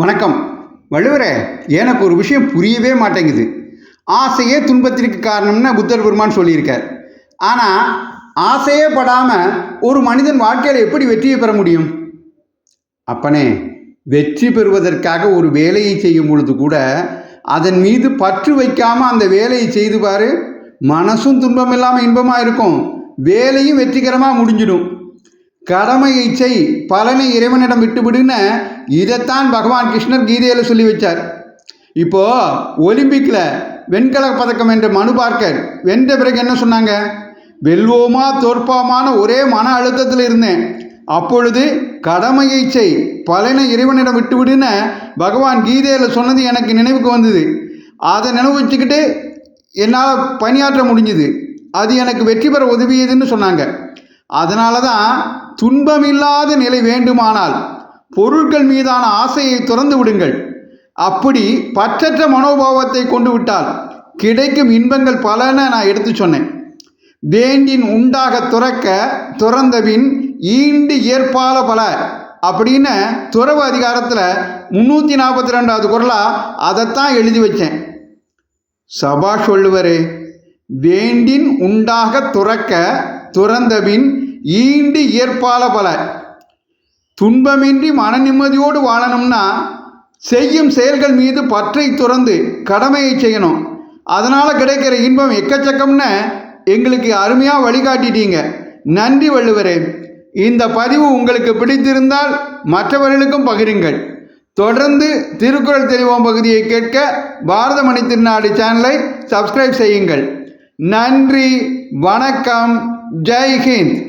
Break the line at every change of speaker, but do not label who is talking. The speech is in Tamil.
வணக்கம். வள்ளுவரே எனக்கு ஒரு விஷயம் புரியவே மாட்டேங்குது. ஆசையே துன்பத்திற்கு காரணம்னு புத்தர் பெருமான் சொல்லியிருக்கார். ஆனால் ஆசையே படாமல் ஒரு மனிதன் வாழ்க்கையில் எப்படி வெற்றியை பெற முடியும்? அப்பனே வெற்றி பெறுவதற்காக ஒரு வேலையை செய்யும் பொழுது கூட அதன் மீது பற்று வைக்காமல் அந்த வேலையை செய்து பாரு. மனசும் துன்பம் இல்லாமல் இன்பமாக இருக்கும். வேலையும் வெற்றிகரமாக முடிஞ்சிடும். கடமையை செய் பலனை இறைவனிடம் விட்டுவிடுன்னு இதைத்தான் பகவான் கிருஷ்ணர் கீதையில் சொல்லி வச்சார். இப்போ ஒலிம்பிக்கில் வெண்கல பதக்கம் என்று மனு பார்க்கர் வென்ற பிறகு என்ன சொன்னாங்க? வெல்வோமா தோற்போமான ஒரே மன அழுத்தத்தில் இருந்தேன். அப்பொழுது கடமையை செய் பலனை இறைவனிடம் விட்டுவிடுன்னு பகவான் கீதையில் சொன்னது எனக்கு நினைவுக்கு வந்தது. அதை நினைவு வச்சுக்கிட்டு என்னால் பணியாற்ற முடிஞ்சுது. அது எனக்கு வெற்றி பெற உதவியதுன்னு சொன்னாங்க. அதனால தான் துன்பமில்லாத நிலை வேண்டுமானால் பொருட்கள் மீதான ஆசையை துறந்து விடுங்கள். அப்படி பற்றற்ற மனோபாவத்தை கொண்டு விட்டால் கிடைக்கும் இன்பங்கள் பலன நான் எடுத்து சொன்னேன். வேண்டின் உண்டாக துறக்க துறந்தபின் ஈண்டு ஏற்பால பல அப்படின்னு துறவு அதிகாரத்தில் முந்நூற்றி நாற்பத்தி ரெண்டாவது குரலாக அதைத்தான் எழுதி வச்சேன். சபா சொல்லுவரே வேண்டின் உண்டாக துறக்க துறந்தபின் ஈண்டு இயற்பால பல. துன்பமின்றி மன நிம்மதியோடு வாழணும்னா செய்யும் செயல்கள் மீது பற்றை துறந்து கடமையை செய்யணும். அதனால் கிடைக்கிற இன்பம் எக்கச்சக்கம்னு எங்களுக்கு அருமையாக வழிகாட்டிட்டீங்க. நன்றி வள்ளுவரே. இந்த பதிவு உங்களுக்கு பிடித்திருந்தால் மற்றவர்களுக்கும் பகிருங்கள். தொடர்ந்து திருக்குறள் தெளிவோம் பகுதியை கேட்க பாரதமணி திருநாடு சேனலை சப்ஸ்கிரைப் செய்யுங்கள். நன்றி வணக்கம். जय हिंद।